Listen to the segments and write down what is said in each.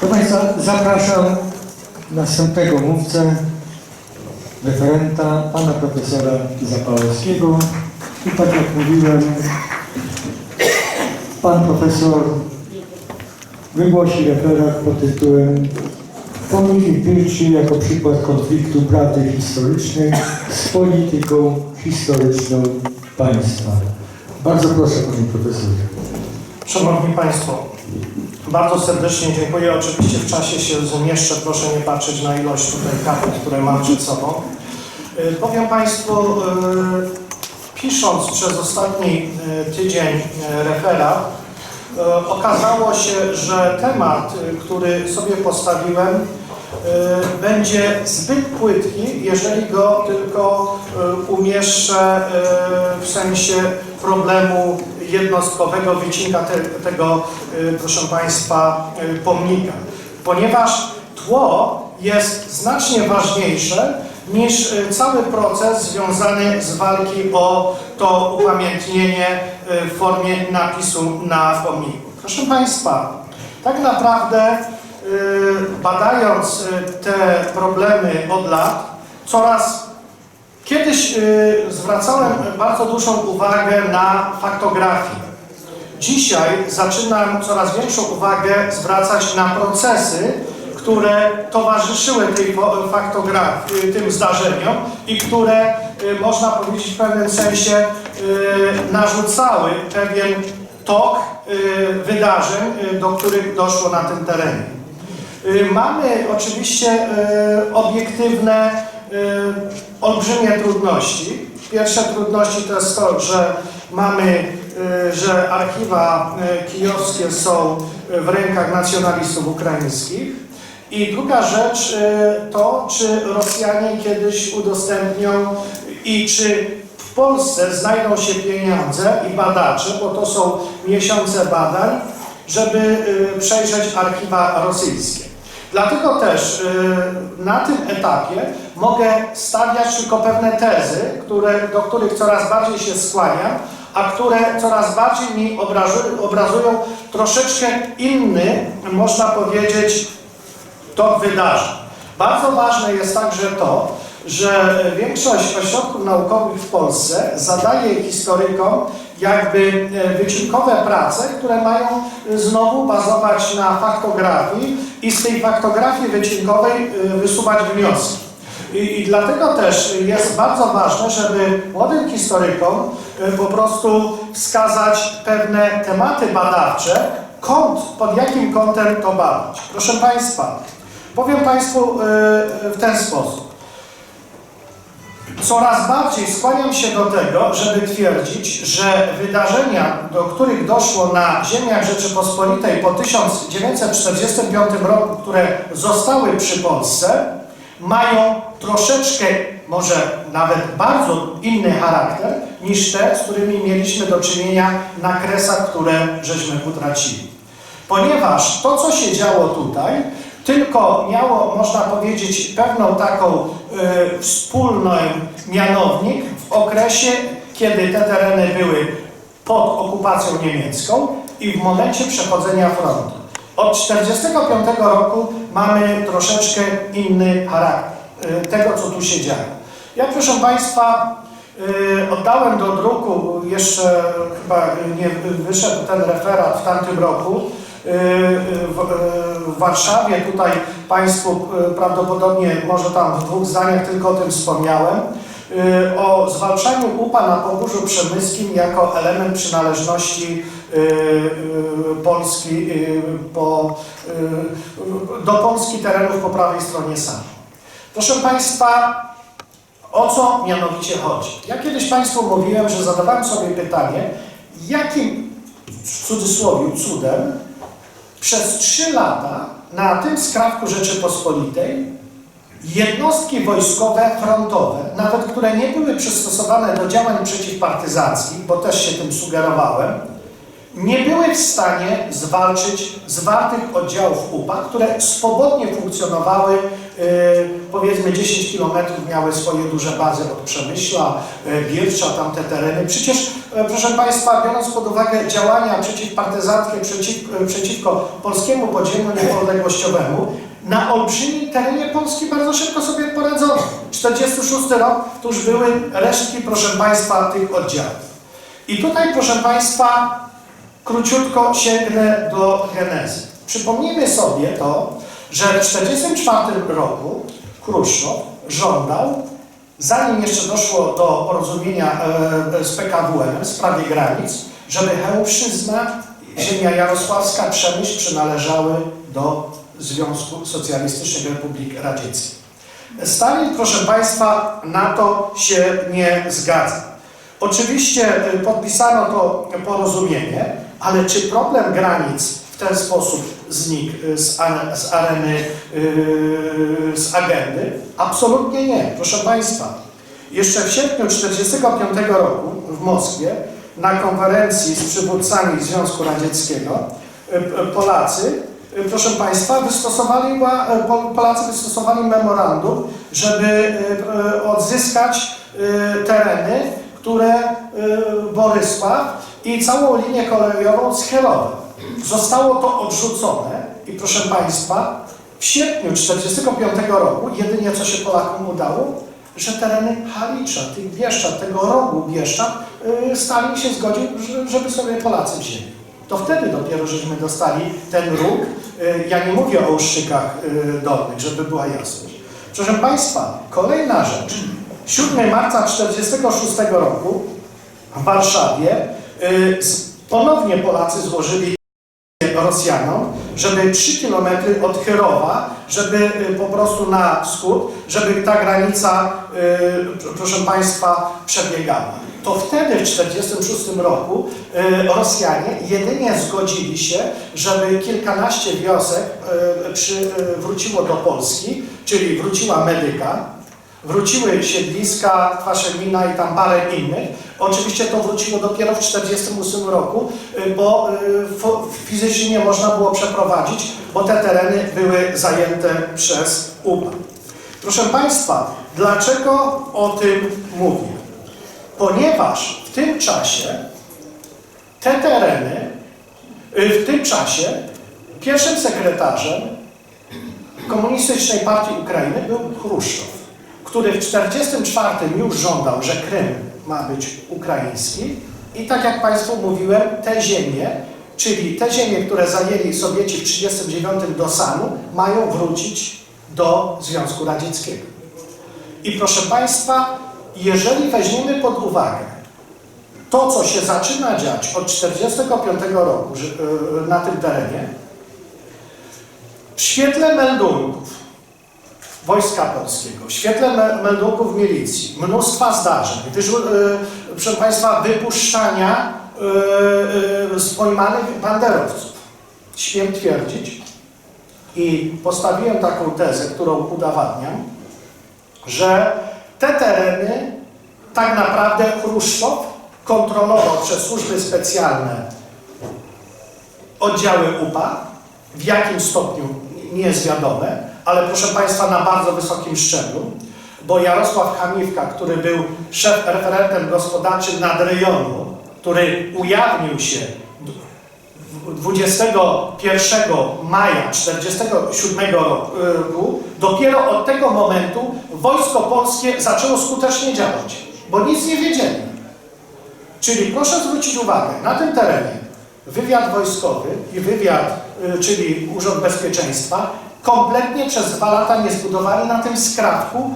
Proszę Państwa, zapraszam następnego mówcę, referenta, pana profesora Zapałowskiego. I tak jak mówiłem, pan profesor wygłosi referat pod tytułem Pomnik Wilczy jako przykład konfliktu prawdy historycznej z polityką historyczną państwa. Bardzo proszę, panie profesorze. Szanowni Państwo, bardzo serdecznie dziękuję. Oczywiście w czasie się zmieszczę. Proszę nie patrzeć na ilość tutaj kartek, które mam przed sobą. Y, Powiem Państwu, y, pisząc przez ostatni y, tydzień referat, okazało się, że temat, który sobie postawiłem, będzie zbyt płytki, jeżeli go tylko umieszczę w sensie problemu jednostkowego wycinka te, tego, y, proszę Państwa, y, pomnika. Ponieważ tło jest znacznie ważniejsze niż y, cały proces związany z walki o to upamiętnienie w formie napisu na pomniku. Proszę Państwa, tak naprawdę badając te problemy od lat, coraz Kiedyś y, zwracałem bardzo dużą uwagę na faktografię. Dzisiaj zaczynam coraz większą uwagę zwracać na procesy, które towarzyszyły tej faktografii, tym zdarzeniom i które, y, można powiedzieć w pewnym sensie, y, narzucały pewien tok y, wydarzeń, y, do których doszło na tym terenie. Y, Mamy oczywiście y, obiektywne, y, olbrzymie trudności. Pierwsze trudności to jest to, że mamy, y, że archiwa y, kijowskie są w rękach nacjonalistów ukraińskich. I druga rzecz y, to, czy Rosjanie kiedyś udostępnią i czy w Polsce znajdą się pieniądze i badacze, bo to są miesiące badań, żeby przejrzeć archiwa rosyjskie. Dlatego też y, na tym etapie mogę stawiać tylko pewne tezy, które, do których coraz bardziej się skłaniam, a które coraz bardziej mi obrazują troszeczkę inny, można powiedzieć, tok wydarzeń. Bardzo ważne jest także to, że większość ośrodków naukowych w Polsce zadaje historykom jakby e, wycinkowe prace, które mają e, znowu bazować na faktografii i z tej faktografii wycinkowej e, wysuwać wnioski. I, I dlatego też jest bardzo ważne, żeby młodym historykom e, po prostu wskazać pewne tematy badawcze, kąt, pod jakim kątem to badać. Proszę Państwa, powiem Państwu e, w ten sposób. Coraz bardziej skłaniam się do tego, żeby twierdzić, że wydarzenia, do których doszło na ziemiach Rzeczypospolitej po 1945 roku, które zostały przy Polsce, mają troszeczkę, może nawet bardzo inny charakter niż te, z którymi mieliśmy do czynienia na kresach, które żeśmy utracili. Ponieważ to, co się działo tutaj, tylko miało, można powiedzieć, pewną taką y, wspólny mianownik w okresie, kiedy te tereny były pod okupacją niemiecką i w momencie przechodzenia frontu. Od 1945 roku mamy troszeczkę inny charakter y, tego, co tu się działo. Ja, proszę Państwa, y, oddałem do druku, jeszcze chyba nie wyszedł ten referat w tamtym roku, w, y, w Warszawie. Tutaj Państwu y, prawdopodobnie może tam w dwóch zdaniach tylko o tym wspomniałem. y, O zwalczaniu upa na Pogórzu Przemyskim jako element przynależności y, y, Polski y, po, y, do Polski terenów po prawej stronie Sanu. Proszę Państwa, o co mianowicie chodzi? Ja kiedyś Państwu mówiłem, że zadawałem sobie pytanie, jakim w cudzysłowie cudem przez trzy lata na tym skrawku Rzeczypospolitej jednostki wojskowe frontowe, nawet które nie były przystosowane do działań przeciwpartyzanckich, bo też się tym sugerowałem, nie były w stanie zwalczyć zwartych oddziałów UPA, które swobodnie funkcjonowały, e, powiedzmy 10 km miały swoje duże bazy od Przemyśla, e, Biercza, tamte tereny. Przecież, e, proszę Państwa, biorąc pod uwagę działania przeciwpartyzanckie przeciw, e, przeciwko polskiemu podziemiu niepodległościowemu, na olbrzymim terenie Polski bardzo szybko sobie poradzono. 46 rok to już były resztki, proszę Państwa, tych oddziałów. I tutaj, proszę Państwa, króciutko sięgnę do genezy. Przypomnijmy sobie to, że w 1944 roku Chruszczow żądał, zanim jeszcze doszło do porozumienia e, z PKWM w sprawie granic, żeby Chełmszczyzna, ziemia jarosławska, Przemyśl przynależały do Związku Socjalistycznych Republik Radzieckich. Stalin, proszę Państwa, na to się nie zgadza. Oczywiście y, podpisano to porozumienie, ale czy problem granic w ten sposób znikł y, z, z areny, yy, z agendy? Absolutnie nie, proszę Państwa. Jeszcze w sierpniu 1945 roku w Moskwie na konferencji z przywódcami Związku Radzieckiego y, y, Polacy, y, proszę Państwa, wystosowali, y, Polacy wystosowali memorandum, żeby y, y, odzyskać y, tereny, które y, Borysław i całą linię kolejową z Chełmem. Zostało to odrzucone i proszę Państwa, w sierpniu 1945 roku jedynie co się Polakom udało, że tereny Halicza, tych Bieszczad, tego rogu Bieszczad, y, Stalin się zgodził, że- żeby sobie Polacy wzięli. To wtedy dopiero żeśmy dostali ten róg. Y, Ja nie mówię o uszczykach y, dolnych, żeby była jasność. Proszę Państwa, kolejna rzecz. 7 marca 1946 roku w Warszawie ponownie Polacy złożyli Rosjanom, żeby 3 km od Cherowa, żeby y, po prostu na wschód, żeby ta granica, y, proszę Państwa, przebiegała. To wtedy w 1946 roku y, Rosjanie jedynie zgodzili się, żeby kilkanaście wiosek y, przy, y, wróciło do Polski, czyli wróciła Medyka, Wróciły siedliska, Kwaszewina i tam parę innych. Oczywiście to wróciło dopiero w 1948 roku, y, bo y, fizycznie nie można było przeprowadzić, bo te tereny były zajęte przez UPA. Proszę Państwa, dlaczego o tym mówię? Ponieważ w tym czasie te tereny, y, w tym czasie pierwszym sekretarzem Komunistycznej Partii Ukrainy był Chruszczow który w 1944 już żądał, że Krym ma być ukraiński i tak jak Państwu mówiłem, te ziemie, czyli te ziemie, które zajęli Sowieci w 1939 do Sanu, mają wrócić do Związku Radzieckiego. I proszę Państwa, jeżeli weźmiemy pod uwagę to, co się zaczyna dziać od 1945 roku yy, na tym terenie, w świetle meldunków, Wojska Polskiego, w świetle me- meldunków milicji, mnóstwa zdarzeń, wyrzu- y, proszę Państwa, wypuszczania y, y, pojmanych banderowców. Śmiem twierdzić i postawiłem taką tezę, którą udowadniam, że te tereny tak naprawdę Chruszczow kontrolował przez służby specjalne oddziały UPA, w jakim stopniu nie jest wiadome, ale proszę Państwa na bardzo wysokim szczeblu, bo Jarosław Hamiwka, który był szef referentem gospodarczym nadrejonu, który ujawnił się 21 maja 1947 roku, dopiero od tego momentu wojsko polskie zaczęło skutecznie działać, bo nic nie wiedzieli. Czyli proszę zwrócić uwagę, na tym terenie wywiad wojskowy i wywiad, y, czyli Urząd Bezpieczeństwa, kompletnie przez dwa lata nie zbudowali na tym skrawku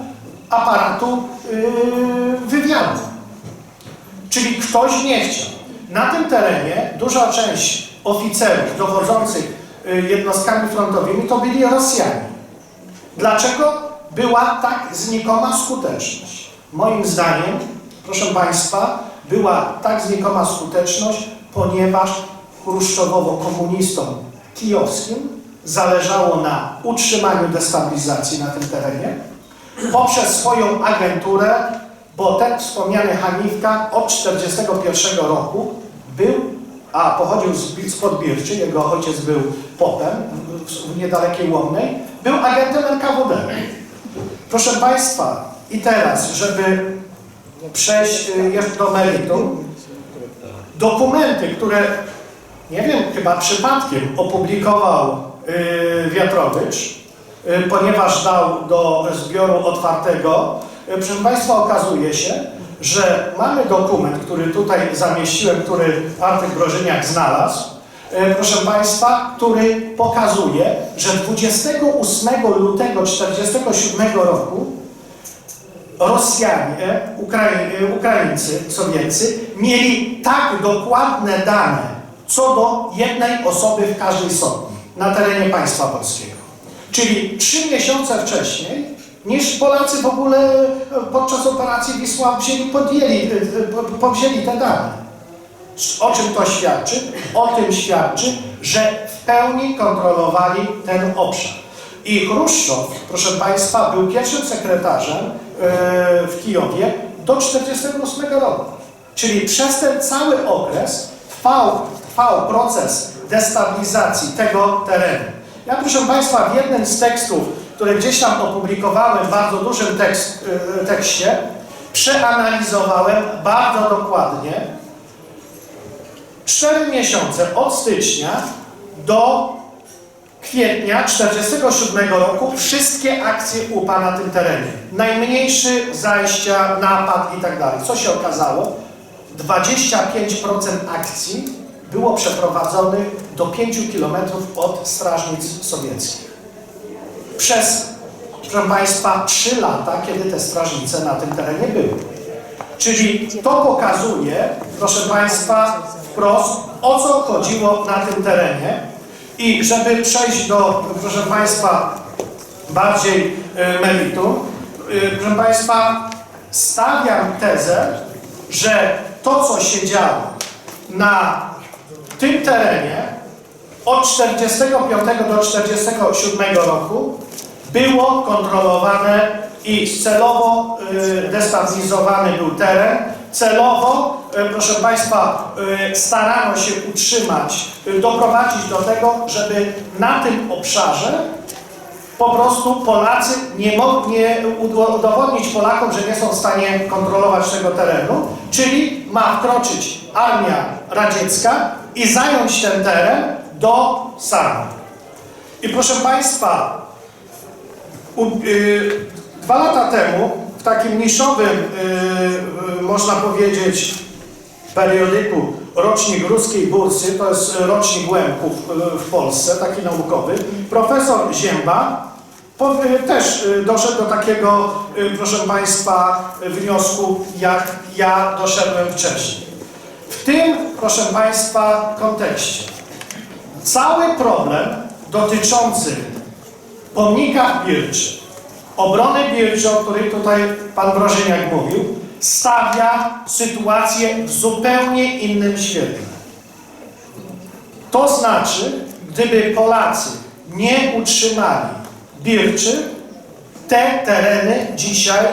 aparatu y, wywiadu. Czyli ktoś nie chciał. Na tym terenie duża część oficerów dowodzących y, jednostkami frontowymi to byli Rosjanie. Dlaczego była tak znikoma skuteczność? Moim zdaniem, proszę Państwa, była tak znikoma skuteczność, ponieważ chruszczowowo-komunistom kijowskim zależało na utrzymaniu destabilizacji na tym terenie poprzez swoją agenturę, bo ten wspomniany Haniwka od 1941 roku był a pochodził z, Bi- z Podbirczy, jego ojciec był popem w, niedalekiej Łomnej, był agentem NKWD. Proszę Państwa, i teraz, żeby przejść y, jeszcze do meritum, dokumenty, które, nie wiem, chyba przypadkiem opublikował Wiatrowicz, y, ponieważ dał do zbioru otwartego, y, proszę Państwa, okazuje się, że mamy dokument, który tutaj zamieściłem, który Artyk Brożyniak znalazł, y, proszę Państwa, który pokazuje, że 28 lutego 1947 roku Rosjanie, Ukrai- Ukraińcy, Sowieccy mieli tak dokładne dane co do jednej osoby w każdej sotni na terenie państwa polskiego. Czyli trzy miesiące wcześniej niż Polacy w ogóle podczas operacji Wisła wzięli, podjęli, po- powzięli te dane. O czym to świadczy? O tym świadczy, że w pełni kontrolowali ten obszar. I Chruszczow, proszę Państwa, był pierwszym sekretarzem e, w Kijowie do 1948 roku. Czyli przez ten cały okres trwał, trwał proces destabilizacji tego terenu. Ja, proszę Państwa, w jednym z tekstów, które gdzieś tam opublikowałem w bardzo dużym tekst, e, tekście, przeanalizowałem bardzo dokładnie cztery miesiące od stycznia do kwietnia 1947 roku wszystkie akcje UPA na tym terenie. Najmniejszy zajścia, napad i tak dalej. Co się okazało? 25% akcji było przeprowadzonych do 5 km od strażnic sowieckich. Przez, proszę Państwa, 3 lata, kiedy te strażnice na tym terenie były. Czyli to pokazuje, proszę Państwa, wprost, o co chodziło na tym terenie. I żeby przejść do, proszę Państwa, bardziej y, meritum, y, proszę Państwa, stawiam tezę, że to, co się działo na tym terenie od 45 do 47 roku było kontrolowane i celowo y, destabilizowany był teren. Celowo, y, proszę Państwa, y, starano się utrzymać, doprowadzić do tego, żeby na tym obszarze po prostu Polacy nie mogli udowodnić Polakom, że nie są w stanie kontrolować tego terenu, czyli ma wkroczyć armia radziecka i zająć ten teren do Sarny. I proszę Państwa, u, y, dwa lata temu w takim niszowym, y, y, można powiedzieć, periodyku Rocznik Ruskiej Bursy, to jest rocznik Łemków y, w Polsce, taki naukowy, profesor Zięba powie, też y, doszedł do takiego, y, proszę Państwa, wniosku, jak ja doszedłem wcześniej. W tym, proszę Państwa, kontekście cały problem dotyczący pomnika Birczy, obrony Birczy, o której tutaj pan Brożyniak mówił, stawia sytuację w zupełnie innym świetle. To znaczy, gdyby Polacy nie utrzymali Birczy, te tereny dzisiaj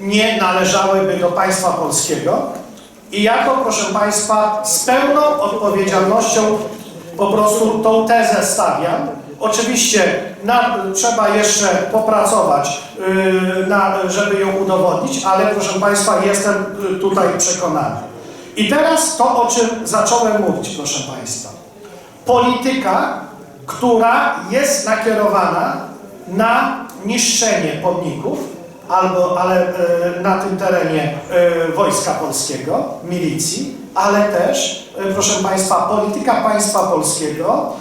nie należałyby do państwa polskiego i jako, proszę Państwa, z pełną odpowiedzialnością po prostu tą tezę stawiam. Oczywiście trzeba jeszcze popracować, yy, na, żeby ją udowodnić, ale proszę Państwa, jestem tutaj przekonany. I teraz to, o czym zacząłem mówić, proszę Państwa. Polityka, która jest nakierowana na niszczenie pomników, albo, ale e, na tym terenie e, Wojska Polskiego, milicji, ale też, e, proszę Państwa, polityka państwa polskiego,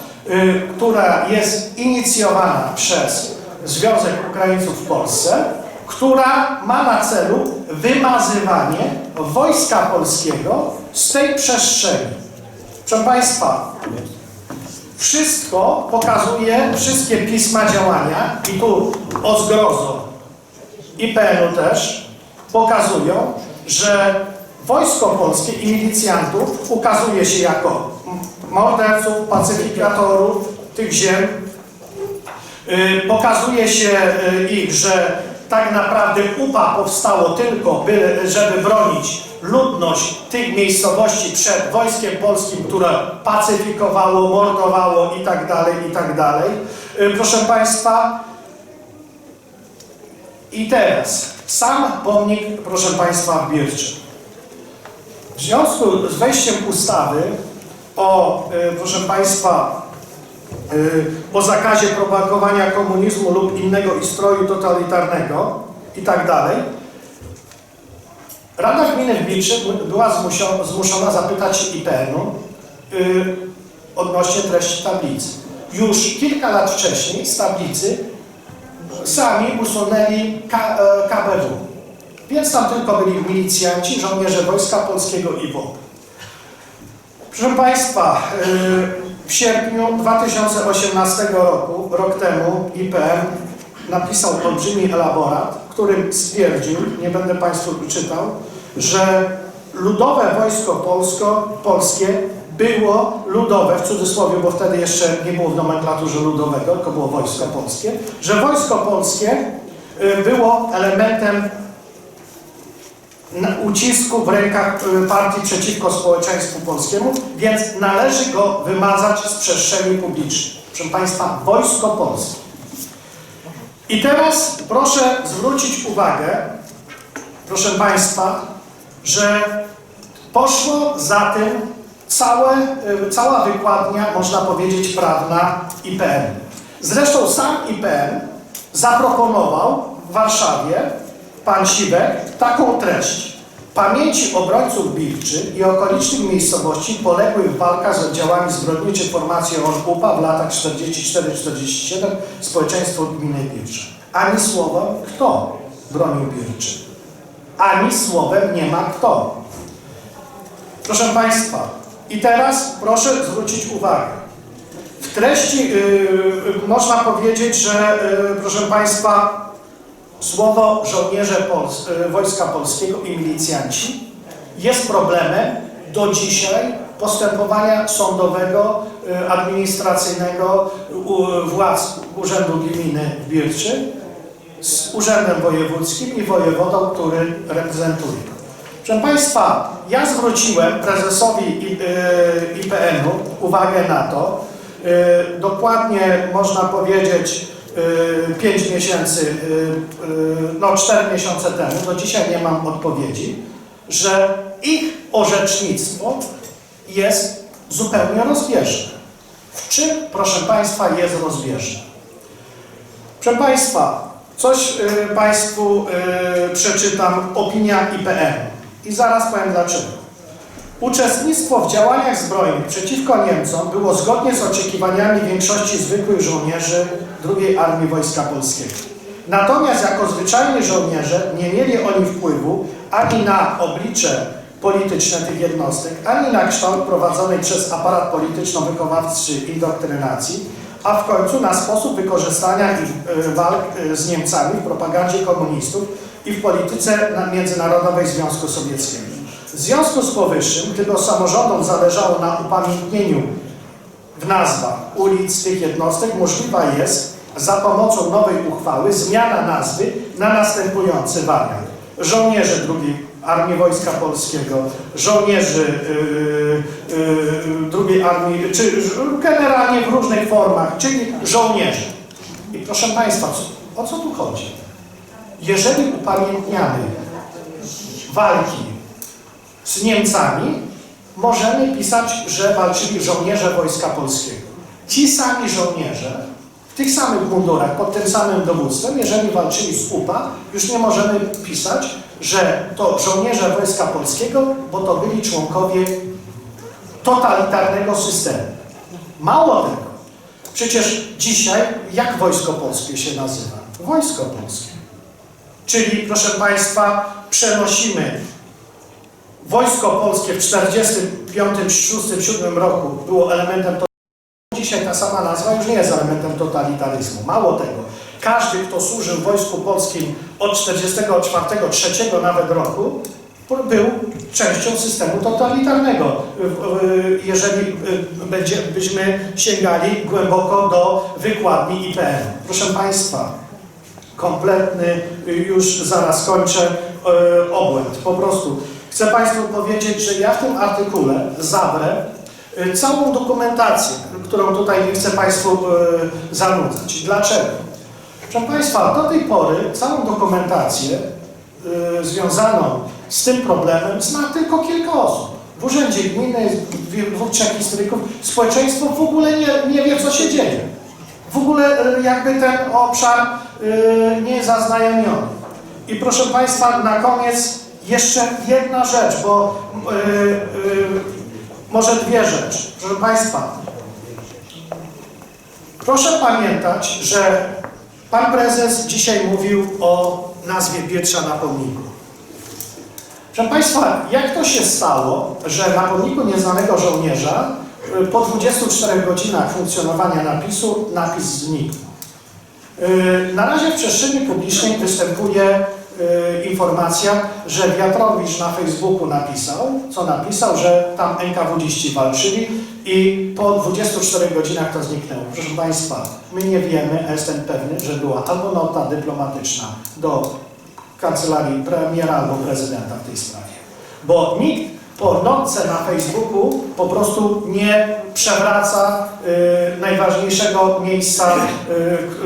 która jest inicjowana przez Związek Ukraińców w Polsce, która ma na celu wymazywanie Wojska Polskiego z tej przestrzeni. Proszę Państwa, wszystko pokazuje, wszystkie pisma działania i tu o zgrozo IPN-u też pokazują, że Wojsko Polskie i milicjantów ukazuje się jako morderców, pacyfikatorów tych ziem. Y, Pokazuje się y, ich, że tak naprawdę UPA powstało tylko, by, żeby bronić ludność tych miejscowości przed wojskiem polskim, które pacyfikowało, mordowało i tak dalej, i tak. Y, Proszę Państwa, i teraz sam pomnik, proszę Państwa, w. W związku z wejściem ustawy o, y, proszę Państwa, y, o zakazie propagowania komunizmu lub innego ustroju totalitarnego i tak dalej, Rada Gminy w Birczy była zmuszona zapytać IPN-u y, odnośnie treści tablicy. Już kilka lat wcześniej z tablicy sami usunęli K, e, KBW. Więc tam tylko byli milicjanci, żołnierze Wojska Polskiego i WOP. Proszę Państwa, y, w sierpniu 2018 roku, rok temu, IPM napisał olbrzymi elaborat, w którym stwierdził, nie będę Państwu czytał, że Ludowe Wojsko Polsko, Polskie było ludowe, w cudzysłowie, bo wtedy jeszcze nie było w nomenklaturze ludowego, tylko było Wojsko Polskie, że Wojsko Polskie y, było elementem ucisku w rękach y, partii przeciwko społeczeństwu polskiemu, więc należy go wymazać z przestrzeni publicznej. Proszę Państwa, Wojsko Polskie. I teraz proszę zwrócić uwagę, proszę Państwa, że poszło za tym całe, y, cała wykładnia, można powiedzieć, prawna IPN. Zresztą sam IPN zaproponował w Warszawie, pan Siwek, taką treść. Pamięci obrońców Bilczy i okolicznych miejscowości poległych w walkach z oddziałami zbrodniczych formacji ORPUPA w latach 44-47 społeczeństwo gminy Bilczy. Ani słowem kto bronił Bilczy. Ani słowem nie ma kto. Proszę Państwa, i teraz proszę zwrócić uwagę. W treści yy, można powiedzieć, że yy, proszę Państwa, słowo żołnierze Pols yy, Wojska Polskiego i milicjanci jest problemem do dzisiaj postępowania sądowego, yy, administracyjnego u, władz Urzędu Gminy w z Urzędem Wojewódzkim i wojewodą, który reprezentuje. Proszę Państwa, ja zwróciłem prezesowi I- y, IPN-u uwagę na to, y, dokładnie można powiedzieć 5 miesięcy, y, y, no 4 miesiące temu, do dzisiaj nie mam odpowiedzi, że ich orzecznictwo jest zupełnie rozbieżne. W czym, proszę Państwa, jest rozbieżne? Proszę Państwa, coś Państwu przeczytam, opinia IPN i zaraz powiem dlaczego. Uczestnictwo w działaniach zbrojnych przeciwko Niemcom było zgodnie z oczekiwaniami większości zwykłych żołnierzy II Armii Wojska Polskiego. Natomiast jako zwyczajni żołnierze nie mieli oni wpływu ani na oblicze polityczne tych jednostek, ani na kształt prowadzonej przez aparat polityczno-wychowawczy indoktrynacji, a w końcu na sposób wykorzystania ich e, walk e, z Niemcami w propagandzie komunistów i w polityce na- międzynarodowej Związku Sowieckiego. W związku z powyższym, gdyby samorządom zależało na upamiętnieniu w nazwach ulic tych jednostek, możliwa jest za pomocą nowej uchwały zmiana nazwy na następujący wariant. Żołnierze II Armii Wojska Polskiego, żołnierzy yy, yy, II Armii, czy generalnie w różnych formach, czyli żołnierze. I proszę Państwa, o co tu chodzi? Jeżeli upamiętniamy walki z Niemcami, możemy pisać, że walczyli żołnierze Wojska Polskiego. Ci sami żołnierze, w tych samych mundurach, pod tym samym dowództwem, jeżeli walczyli z UPA, już nie możemy pisać, że to żołnierze Wojska Polskiego, bo to byli członkowie totalitarnego systemu. Mało tego, przecież dzisiaj jak Wojsko Polskie się nazywa? Wojsko Polskie. Czyli, proszę Państwa, przenosimy Wojsko Polskie w 1945, 6, 7 roku było elementem to Dzisiaj ta sama nazwa już nie jest elementem totalitaryzmu. Mało tego, każdy, kto służył w Wojsku Polskim od 44, 3 nawet roku, był częścią systemu totalitarnego. Jeżeli byśmy sięgali głęboko do wykładni IPN. Proszę Państwa, kompletny, już zaraz kończę, y, obłęd. Po prostu chcę Państwu powiedzieć, że ja w tym artykule zawrę y, całą dokumentację, którą tutaj nie chcę Państwu y, zanudzać. Dlaczego? Proszę Państwa, do tej pory całą dokumentację y, związaną z tym problemem zna tylko kilka osób. W Urzędzie Gminy jest dwóch, trzech historyków. Społeczeństwo w ogóle nie, nie wie, co się dzieje. W ogóle y, jakby ten obszar y, nie jest zaznajomiony. I proszę Państwa, na koniec jeszcze jedna rzecz, bo y, y, może dwie rzeczy. Proszę Państwa, proszę pamiętać, że Pan prezes dzisiaj mówił o nazwie Pietrza na pomniku. Proszę Państwa, jak to się stało, że na pomniku nieznanego żołnierza y, po 24 godzinach funkcjonowania napisu napis znikł? Y, Na razie w przestrzeni publicznej występuje informacja, że Wiatrowicz na Facebooku napisał, co napisał, że tam NKWDziści walczyli i po 24 godzinach to zniknęło. Proszę Państwa, my nie wiemy, a jestem pewny, że była albo nota dyplomatyczna do kancelarii premiera albo prezydenta w tej sprawie. Bo nikt po notce na Facebooku po prostu nie przewraca y, najważniejszego miejsca,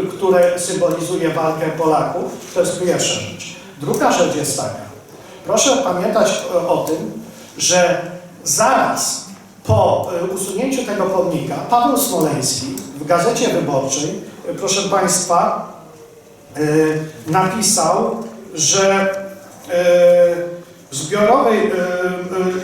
y, które symbolizuje walkę Polaków. To jest pierwsza rzecz. Druga rzecz jest taka. Proszę pamiętać e, o tym, że zaraz po y, usunięciu tego pomnika Paweł Smoleński w Gazecie Wyborczej, y, proszę Państwa, napisał, że zbiorowej,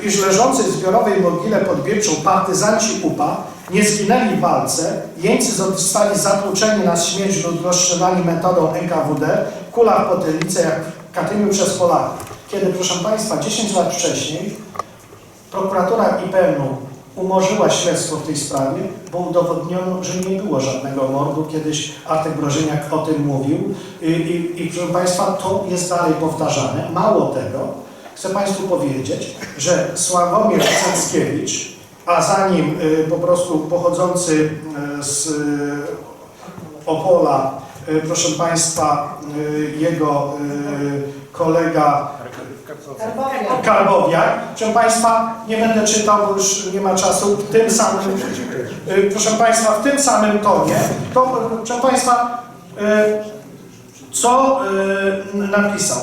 iż leżący w zbiorowej mogile pod partyzanci UPA nie zginęli w walce, jeńcy zostali zatłuczeni na śmierć lub rozstrzelani metodą NKWD, kula w potylicę jak Katyniu przez Polaków. Kiedy, proszę Państwa, 10 lat wcześniej prokuratura IPN-u umorzyła śledztwo w tej sprawie, bo udowodniono, że nie było żadnego mordu. Kiedyś Artek Brożyniak o tym mówił i, i, i proszę Państwa, to jest dalej powtarzane. Mało tego, chcę Państwu powiedzieć, że Sławomir Cęckiewicz, a za nim y, po prostu pochodzący y, z y, Opola, proszę Państwa, y, jego y, kolega Karbowiak. Proszę Państwa, nie będę czytał, bo już nie ma czasu, w tym samym, proszę Państwa, w tym samym tonie, to, proszę Państwa, co napisał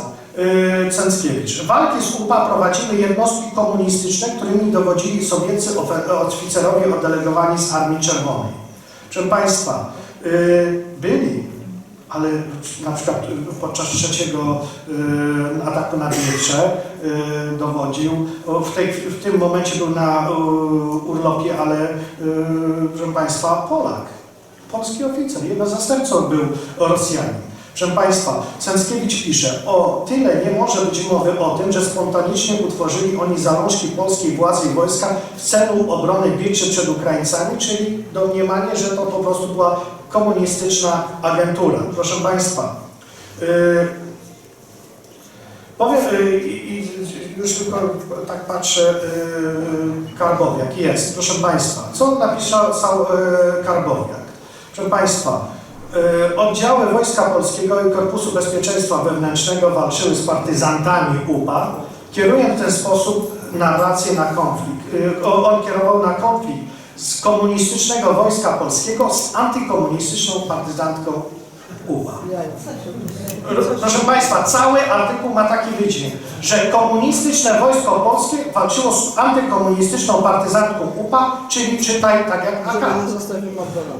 Cęckiewicz. Walki z UPA prowadziły jednostki komunistyczne, którymi dowodzili sowieccy oficerowie oddelegowani z Armii Czerwonej. Proszę Państwa, byli ale na przykład podczas trzeciego y, ataku na Wietrze y, dowodził. W, tej, w tym momencie był na y, urlopie, ale y, proszę Państwa, Polak, polski oficer. Jego zastępcą był Rosjanin. Proszę Państwa, Cęckiewicz pisze, o tyle nie może być mowy o tym, że spontanicznie utworzyli oni zalążki polskiej władzy i wojska w celu obrony Wilczy przed Ukraińcami, czyli domniemanie, że to po prostu była komunistyczna agentura. Proszę Państwa, yy, powiem, yy, już tylko tak patrzę, yy, Karbowiak jest, proszę Państwa, co napisał yy, Karbowiak? Proszę Państwa, yy, oddziały Wojska Polskiego i Korpusu Bezpieczeństwa Wewnętrznego walczyły z partyzantami UPA, kierując w ten sposób narrację na konflikt. O- on kierował na konflikt komunistycznego Wojska Polskiego z antykomunistyczną partyzantką UPA. Proszę Państwa, cały artykuł ma taki wydźwięk, że komunistyczne wojsko polskie walczyło z antykomunistyczną partyzantką UPA, czyli czytaj tak jak AK.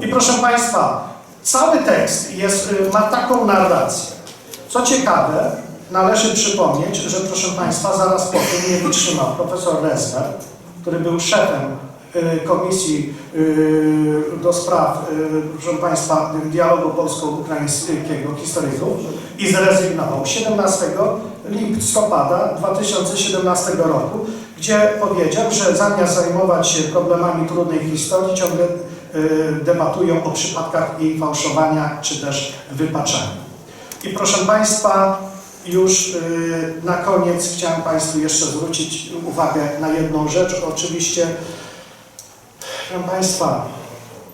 I proszę Państwa, cały tekst jest, y, ma taką narrację. Co ciekawe, należy przypomnieć, że proszę Państwa, zaraz po tym nie wytrzymał profesor Resber, który był szefem Komisji y, do spraw, y, proszę Państwa, dialogu polsko-ukraińskiego historyków i zrezygnował 17 listopada 2017 roku, gdzie powiedział, że zamiast zajmować się problemami trudnej historii, ciągle y, debatują o przypadkach jej fałszowania czy też wypaczania. I proszę Państwa, już y, na koniec chciałem Państwu jeszcze zwrócić uwagę na jedną rzecz. Oczywiście, proszę Państwa,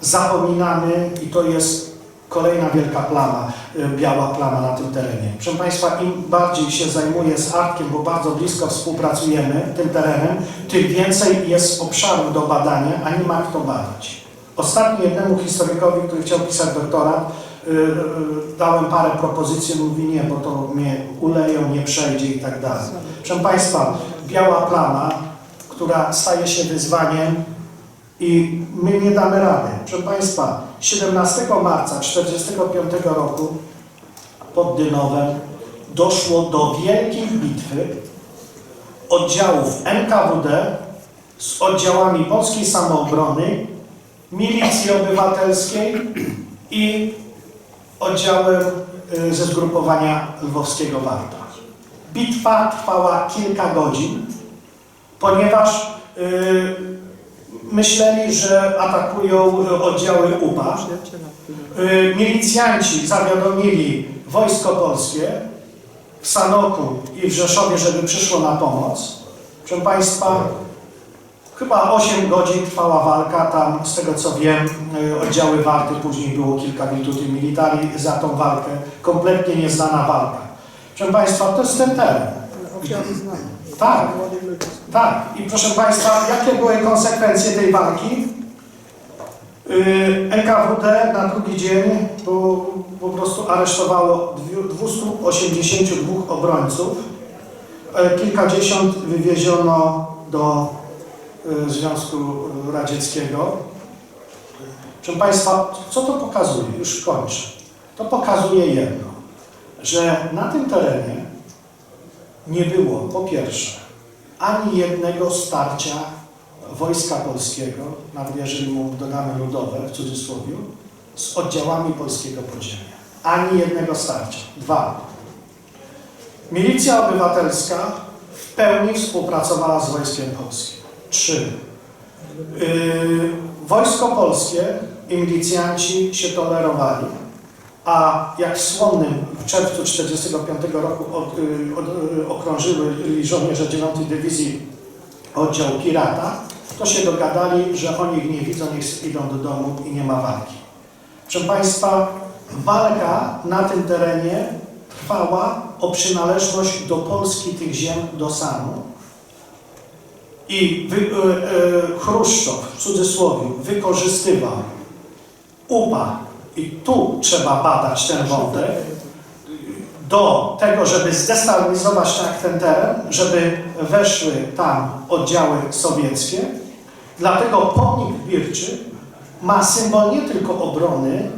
zapominamy i to jest kolejna wielka plama, y, biała plama na tym terenie. Proszę Państwa, im bardziej się zajmuję z Artkiem, bo bardzo blisko współpracujemy tym terenem, tym więcej jest obszarów do badania, a nie ma kto badać. Ostatnio jednemu historykowi, który chciał pisać doktorat, y, y, dałem parę propozycji, mówi nie, bo to mnie uleją, nie przejdzie i tak dalej. Proszę Państwa, biała plama, która staje się wyzwaniem i my nie damy rady. Proszę Państwa, 17 marca 1945 roku pod Dynowem doszło do wielkiej bitwy oddziałów NKWD z oddziałami Polskiej Samoobrony, Milicji Obywatelskiej i oddziałem y, ze zgrupowania lwowskiego Warta. Bitwa trwała kilka godzin, ponieważ y, myśleli, że atakują oddziały UPA. Y, Milicjanci zawiadomili Wojsko Polskie w Sanoku i w Rzeszowie, żeby przyszło na pomoc. Proszę Państwa, chyba 8 godzin trwała walka, tam z tego co wiem, y, oddziały warty, później było kilka virtuti militari za tą walkę. Kompletnie nieznana walka. Proszę Państwa, to jest ten teren. Znane. Tak. Tak. I proszę Państwa, jakie były konsekwencje tej walki? Yy, NKWD na drugi dzień po, po prostu aresztowało dwu- 282 obrońców. E, Kilkadziesiąt wywieziono do e, Związku Radzieckiego. Proszę Państwa, co to pokazuje? Już kończę. To pokazuje jedno, że na tym terenie nie było po pierwsze ani jednego starcia Wojska Polskiego, nawet jeżeli mu dodamy ludowe w cudzysłowie, z oddziałami polskiego podziemia. Ani jednego starcia. Dwa. Milicja obywatelska w pełni współpracowała z Wojskiem Polskim. Trzy. Yy, Wojsko Polskie i milicjanci się tolerowali, a jak w słonnym w czerwcu 1945 roku od, y, od, y, okrążyły żołnierze 9 Dywizji oddział Pirata, to się dogadali, że oni ich nie widzą, niech idą do domu i nie ma walki. Proszę Państwa, walka na tym terenie trwała o przynależność do Polski tych ziem do Sanu. I wy, y, y, Chruszczow, w cudzysłowie, wykorzystywał UPA, i tu trzeba badać ten wątek, do tego, żeby zdestabilizować tak ten teren, żeby weszły tam oddziały sowieckie. Dlatego pomnik Birczy ma symbol nie tylko obrony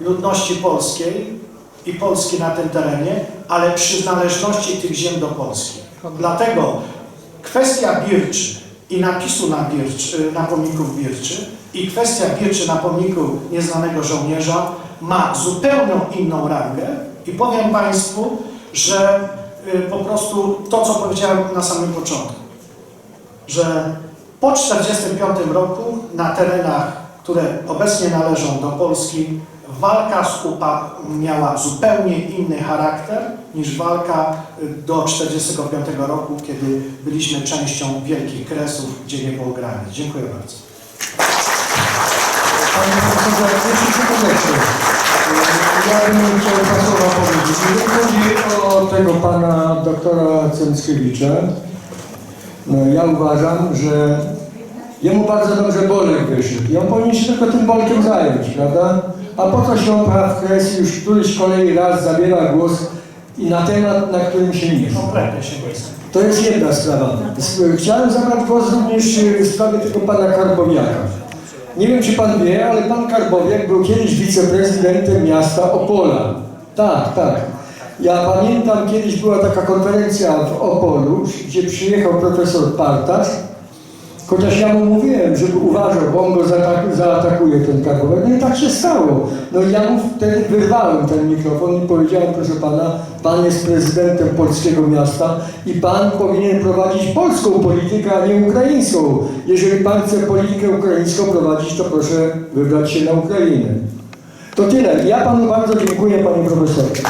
ludności polskiej i Polski na tym terenie, ale przynależności tych ziem do Polski. Dlatego kwestia Birczy i napisu na, Birczy, na pomniku Birczy i kwestia Birczy na pomniku nieznanego żołnierza ma zupełnie inną rangę i powiem Państwu, że y, po prostu to, co powiedziałem na samym początku, że po 1945 roku na terenach, które obecnie należą do Polski, walka z UPA miała zupełnie inny charakter niż walka y, do 1945 roku, kiedy byliśmy częścią Wielkich Kresów, gdzie nie było granic. Dziękuję bardzo. Panie profesorze, jeśli się pozwolę, ja bym chciał dwa słowa powiedzieć. Jeżeli chodzi o tego pana doktora Cęckiewicza, no ja uważam, że jemu bardzo dobrze bolek wyszedł i on powinien się tylko tym bolkiem zająć, prawda? A po co się on praw kres już któryś kolei raz zabiera głos i na temat, na którym się nie. Kompletnie się nie. To jest jedna sprawa. Chciałem zabrać głos również w sprawie tego pana Karbowiaka. Nie wiem, czy pan wie, ale pan Karbowiak był kiedyś wiceprezydentem miasta Opola. Tak, tak. Ja pamiętam, kiedyś była taka konferencja w Opolu, gdzie przyjechał profesor Partasz, chociaż ja mu mówiłem, żeby uważał, bo on go zaatak- zaatakuje, ten Karbowiak. No i tak się stało. No i ja mu wtedy wyrwałem ten mikrofon i powiedziałem, proszę pana, pan jest prezydentem polskiego miasta i pan powinien prowadzić polską politykę, a nie ukraińską. Jeżeli pan chce politykę ukraińską prowadzić, to proszę wybrać się na Ukrainę. To tyle. Ja panu bardzo dziękuję, panie profesorze.